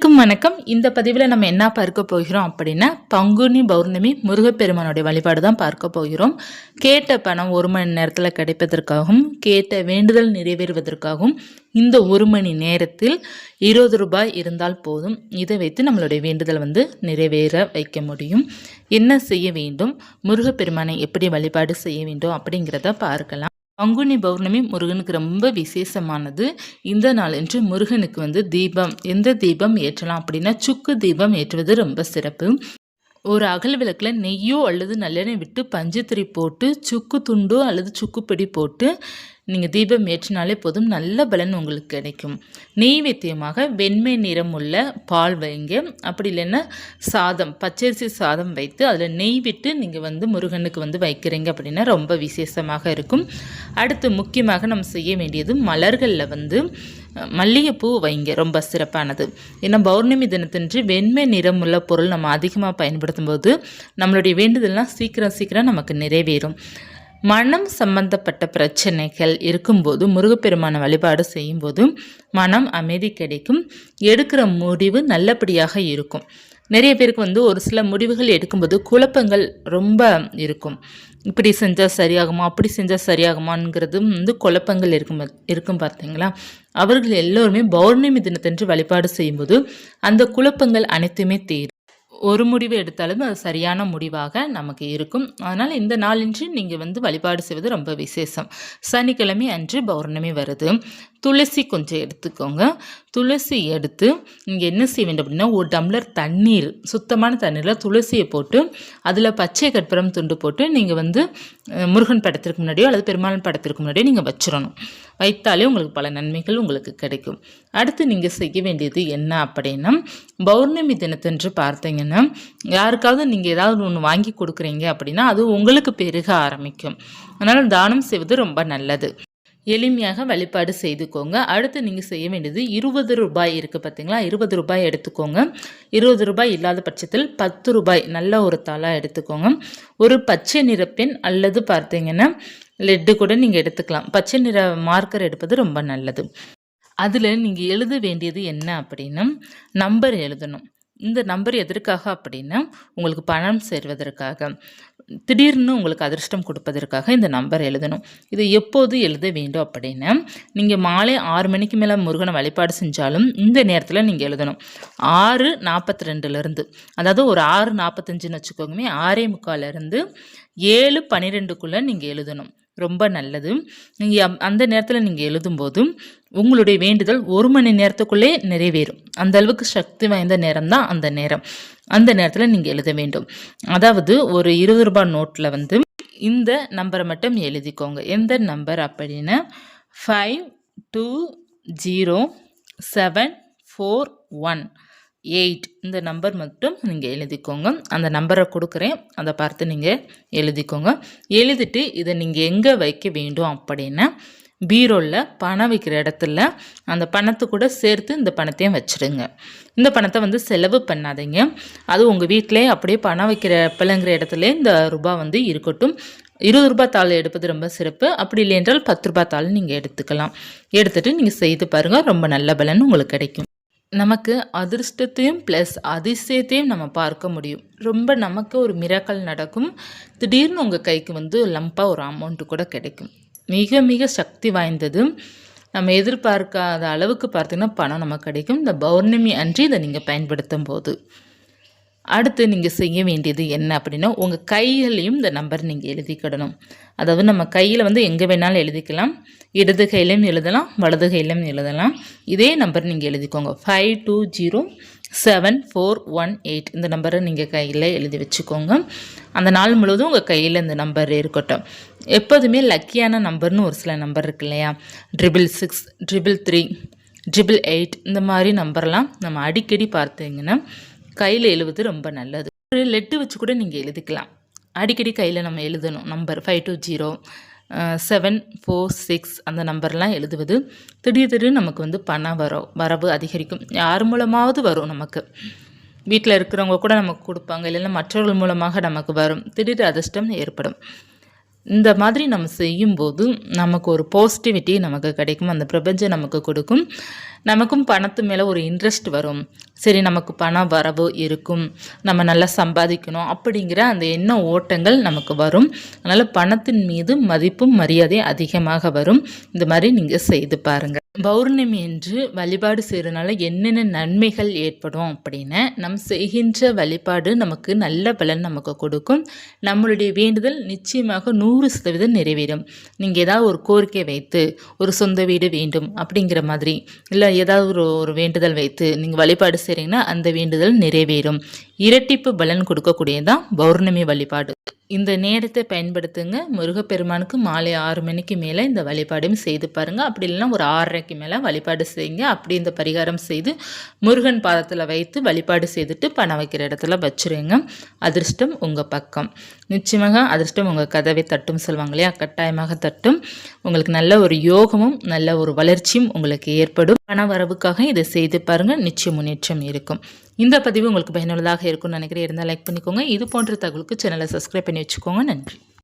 அனைவருக்கும் வணக்கம். இந்த பதிவில் நம்ம என்ன பார்க்க போகிறோம் அப்படின்னா பங்குனி பௌர்ணமி முருகப்பெருமானுடைய வழிபாடு தான் பார்க்க போகிறோம். கேட்ட பணம் ஒரு மணி நேரத்தில் கிடைப்பதற்காகவும் கேட்ட வேண்டுதல் நிறைவேறுவதற்காகவும் இந்த ஒரு மணி நேரத்தில் இருபது ரூபாய் இருந்தால் போதும். இதை வைத்து நம்மளுடைய வேண்டுதல் வந்து நிறைவேற வைக்க முடியும். என்ன செய்ய வேண்டும்? முருகப்பெருமானை எப்படி வழிபாடு செய்ய வேண்டும் அப்படிங்கிறத பார்க்கலாம். பங்குனி பௌர்ணமி முருகனுக்கு ரொம்ப விசேஷமானது. இந்த நாளன்று முருகனுக்கு வந்து தீபம் எந்த தீபம் ஏற்றலாம் அப்படின்னா சுக்கு தீபம் ஏற்றுவது ரொம்ப சிறப்பு. ஒரு அகல் விளக்கில் நெய்யோ அல்லது நல்லெண்ணெய் விட்டு பஞ்சத்திரி போட்டு சுக்கு துண்டோ அல்லது சுக்குப்பொடி போட்டு நீங்கள் தீபம் ஏற்றினாலே போதும். நல்ல பலன் உங்களுக்கு கிடைக்கும். நெய்வேத்தியமாக வெண்மை நிறம் உள்ள பால் வைங்க. அப்படி இல்லைன்னா சாதம் பச்சரிசி சாதம் வைத்து அதில் நெய் விட்டு நீங்கள் வந்து முருகனுக்கு வந்து வைக்கிறீங்க அப்படின்னா ரொம்ப விசேஷமாக இருக்கும். அடுத்து முக்கியமாக நம்ம செய்ய வேண்டியது மலர்களில் வந்து மல்லிகைப்பூ வைங்க ரொம்ப சிறப்பானது. ஏன்னா பௌர்ணமி தினத்தன்று வெண்மை நிறமுள்ள பொருள் நம்ம அதிகமாக பயன்படுத்தும் போது நம்மளுடைய வேண்டுதல்லாம் சீக்கிரம் சீக்கிரம் நமக்கு நிறைவேறும். மனம் சம்பந்தப்பட்ட பிரச்சனைகள் இருக்கும்போது முருகப்பெருமான வழிபாடு செய்யும்போது மனம் அமைதி கிடைக்கும். எடுக்கிற முடிவு நல்லபடியாக இருக்கும். நிறைய பேருக்கு வந்து ஒரு சில முடிவுகள் எடுக்கும்போது குழப்பங்கள் ரொம்ப இருக்கும். இப்படி செஞ்சால் சரியாகுமா? அப்படி செஞ்சால் சரியாகுமாங்கிறதும் வந்து குழப்பங்கள் இருக்கும் இருக்கும் பார்த்தீங்களா? அவர்கள் எல்லோருமே பௌர்ணமி தினத்தன்று வழிபாடு செய்யும்போது அந்த குழப்பங்கள் அனைத்துமே தீரும். ஒரு முடிவு எடுத்தாலும் அது சரியான முடிவாக நமக்கு இருக்கும். அதனால் இந்த நாளின்றி நீங்கள் வந்து வழிபாடு செய்வது ரொம்ப விசேஷம். சனிக்கிழமை அன்று பௌர்ணமி வருது. துளசி கொஞ்சம் எடுத்துக்கோங்க. துளசி எடுத்து நீங்கள் என்ன செய்ய வேண்டும் அப்படின்னா ஒரு டம்ளர் தண்ணீர் சுத்தமான தண்ணீரில் துளசியை போட்டு அதில் பச்சை கற்பூரம் துண்டு போட்டு நீங்கள் வந்து முருகன் படத்திற்கு முன்னாடியோ அல்லது பெருமாள் படத்திற்கு முன்னாடியோ நீங்கள் வச்சிடணும். வைத்தாலே உங்களுக்கு பல நன்மைகள் உங்களுக்கு கிடைக்கும். அடுத்து நீங்கள் செய்ய வேண்டியது என்ன அப்படின்னா பௌர்ணமி தினத்தன்று பார்த்தீங்கன்னா யாருக்காவது நீங்கள் ஏதாவது ஒன்று வாங்கி கொடுக்குறீங்க அப்படின்னா அது உங்களுக்கு பெருக ஆரம்பிக்கும். அதனால் தானம் செய்வது ரொம்ப நல்லது. எளிமையாக வழிபாடு செய்துக்கோங்க. அடுத்து நீங்கள் செய்ய வேண்டியது இருபது ரூபாய் இருக்குது பார்த்தீங்களா இருபது ரூபாய் எடுத்துக்கோங்க. இருபது ரூபாய் இல்லாத பட்சத்தில் பத்து ரூபாய் நல்ல ஒரு தாளாக எடுத்துக்கோங்க. ஒரு பச்சை நிற பெண் அல்லது பார்த்தீங்கன்னா லெட்டு கூட நீங்கள் எடுத்துக்கலாம். பச்சை நிற மார்க்கர் எடுப்பது ரொம்ப நல்லது. அதில் நீங்கள் எழுத வேண்டியது என்ன அப்படின்னா நம்பர் எழுதணும். இந்த நம்பர் எதற்காக அப்படின்னா உங்களுக்கு பணம் சேர்வதற்காக. திடீர்னு உங்களுக்கு அதிர்ஷ்டம் கொடுப்பதற்காக இந்த நம்பர் எழுதணும். இது எப்போது எழுத வேண்டும் அப்படின்னா நீங்கள் மாலை ஆறு மணிக்கு மேலே முருகனை வழிபாடு செஞ்சாலும் இந்த நேரத்தில் நீங்கள் எழுதணும். ஆறு நாற்பத்தி ரெண்டுலேருந்து அதாவது ஒரு ஆறு நாற்பத்தஞ்சுன்னு வச்சுக்கோங்க ஆறே முக்கால்லேருந்து ஏழு பன்னிரெண்டுக்குள்ளே நீங்கள் எழுதணும். ரொம்ப நல்லது. நீங்கள் அந்த நேரத்தில் நீங்கள் எழுதும்போது உங்களுடைய வேண்டுதல் ஒரு மணி நேரத்துக்குள்ளே நிறைவேறும். அந்த அளவுக்கு சக்தி வாய்ந்த நேரம் தான் அந்த நேரம். அந்த நேரத்தில் நீங்கள் எழுத வேண்டும். அதாவது ஒரு இருபது ரூபாய் நோட்டில் வந்து இந்த நம்பரை மட்டும் எழுதிக்கோங்க. எந்த நம்பர் அப்படின்னா five two zero seven four one eight இந்த நம்பர் மட்டும் நீங்கள் எழுதிக்கோங்க. அந்த நம்பரை கொடுக்குறேன். அதை பார்த்து நீங்கள் எழுதிக்கோங்க. எழுதிட்டு இதை நீங்கள் எங்கே வைக்க வேண்டும் அப்படின்னா பீரோவில் பணம் வைக்கிற இடத்துல அந்த பணத்தை கூட சேர்த்து இந்த பணத்தையும் வச்சுடுங்க இந்த பணத்தை வந்து செலவு பண்ணாதீங்க. அது உங்கள் வீட்டிலே அப்படியே பணம் வைக்கிற பிள்ளைங்கிற இடத்துல இந்த ரூபா வந்து இருக்கட்டும். இருபது ரூபாய் தாள் எடுப்பது ரொம்ப சிறப்பு. அப்படி இல்லை என்றால் பத்து ரூபாய் தாள் நீங்கள் எடுத்துக்கலாம். எடுத்துகிட்டு நீங்கள் செய்து பாருங்கள் ரொம்ப நல்ல பலன் உங்களுக்கு கிடைக்கும். நமக்கு அதிர்ஷ்டத்தையும் ப்ளஸ் அதிசயத்தையும் நம்ம பார்க்க முடியும். ரொம்ப நமக்கு ஒரு மிராக்கல் நடக்கும். திடீர்னு உங்கள் கைக்கு வந்து லம்பாக ஒரு அமௌண்ட்டு கூட கிடைக்கும். மிக மிக சக்தி வாய்ந்தது. நம்ம எதிர்பார்க்காத அளவுக்கு பார்த்திங்கன்னா பணம் நமக்கு கிடைக்கும். இந்த பௌர்ணமி அன்றி இதை நீங்கள் பயன்படுத்தும் போது அடுத்து நீங்கள் செய்ய வேண்டியது என்ன அப்படின்னா உங்கள் கைகளையும் இந்த நம்பர் நீங்கள் எழுதிக்கிடணும் அதாவது நம்ம கையில் வந்து எங்கே வேணாலும் எழுதிக்கலாம். இடது கையிலையும் எழுதலாம் வலது கையிலையும் எழுதலாம். இதே நம்பர் நீங்கள் எழுதிக்கோங்க. Five two zero seven four one eight இந்த நம்பரை நீங்கள் கையில் எழுதி வச்சுக்கோங்க. அந்த நாள் முழுவதும் உங்கள் கையில் இந்த நம்பர் இருக்கட்டும். எப்போதுமே லக்கியான நம்பர்னு ஒரு சில நம்பர் இருக்கு இல்லையா? Triple six triple three triple eight இந்த மாதிரி நம்பர்லாம் நம்ம அடிக்கடி பார்த்தீங்கன்னா கையில் எழுவது ரொம்ப நல்லது. ஒரு லெட்டு வச்சு கூட நீங்கள் எழுதிக்கலாம். அடிக்கடி கையில் நம்ம எழுதணும். Number five two zero seven four six அந்த நம்பர்லாம் எழுதுவது. திடீர் திடீர்னு நமக்கு வந்து பணம் வரும். வரவு அதிகரிக்கும். யார் மூலமாவது வரும் நமக்கு. வீட்டில் இருக்கிறவங்க கூட நமக்கு கொடுப்பாங்க. இல்லைன்னா மற்றவர்கள் மூலமாக நமக்கு வரும். திடீர் அதிர்ஷ்டம் ஏற்படும். இந்த மாதிரி நம்ம செய்யும்போது நமக்கு ஒரு பாசிட்டிவிட்டி நமக்கு கிடைக்கும். அந்த பிரபஞ்சம் நமக்கு கொடுக்கும். நமக்கும் பணத்து மேலே ஒரு இன்ட்ரெஸ்ட் வரும். சரி நமக்கு பணம் வரவு இருக்கும். நம்ம நல்லா சம்பாதிக்கணும் அப்படிங்கிற அந்த எண்ண ஓட்டங்கள் நமக்கு வரும். அதனால் பணத்தின் மீது மதிப்பும் மரியாதை அதிகமாக வரும். இந்த மாதிரி நீங்கள் செய்து பாருங்கள் பௌர்ணமி என்று வழிபாடு செய்கிறதுனால என்னென்ன நன்மைகள் ஏற்படும் அப்படின்னு நம் செய்கின்ற வழிபாடு நமக்கு நல்ல பலன் நமக்கு கொடுக்கும். நம்மளுடைய வேண்டுதல் நிச்சயமாக நூறு சதவீதம் நிறைவேறும். நீங்கள் ஏதாவது ஒரு கோரிக்கை வைத்து ஒரு சொந்த வீடு வேண்டும் அப்படிங்கிற மாதிரி இல்லை ஏதாவது ஒரு ஒரு வேண்டுதல் வைத்து நீங்கள் வழிபாடு செய்கிறீங்கன்னா அந்த வேண்டுதல் நிறைவேறும். இரட்டிப்பு பலன் கொடுக்கக்கூடியதான் பௌர்ணமி வழிபாடு. இந்த நேரத்தை பயன்படுத்துங்க. முருகப்பெருமானுக்கு மாலை ஆறு மணிக்கு மேலே இந்த வழிபாடும் செய்து பாருங்கள் அப்படி இல்லைன்னா ஒரு ஆறரைக்கு மேலே வழிபாடு செய்யுங்க. அப்படி இந்த பரிகாரம் செய்து முருகன் பாதத்தில் வைத்து வழிபாடு செய்துட்டு பணம் வைக்கிற இடத்துல வச்சுருங்க. அதிர்ஷ்டம் உங்கள் பக்கம். நிச்சயமாக அதிர்ஷ்டம் உங்கள் கதவை தட்டும் சொல்லுவாங்க இல்லையா? கட்டாயமாக தட்டும். உங்களுக்கு நல்ல ஒரு யோகமும் நல்ல ஒரு வளர்ச்சியும் உங்களுக்கு ஏற்படும். பண வரவுக்காக இதை செய்து பாருங்கள் நிச்சயம் முன்னேற்றம் இருக்கும். இந்த பதிவு உங்களுக்கு பயனுள்ளதாக இருக்கும்னு நினைக்கிறேன். இருந்தால் லைக் பண்ணிக்கோங்க. இது போன்ற தகவலுக்கு சேனலை சப்ஸ்கிரைப் பண்ணி வச்சுக்கோங்க. நன்றி.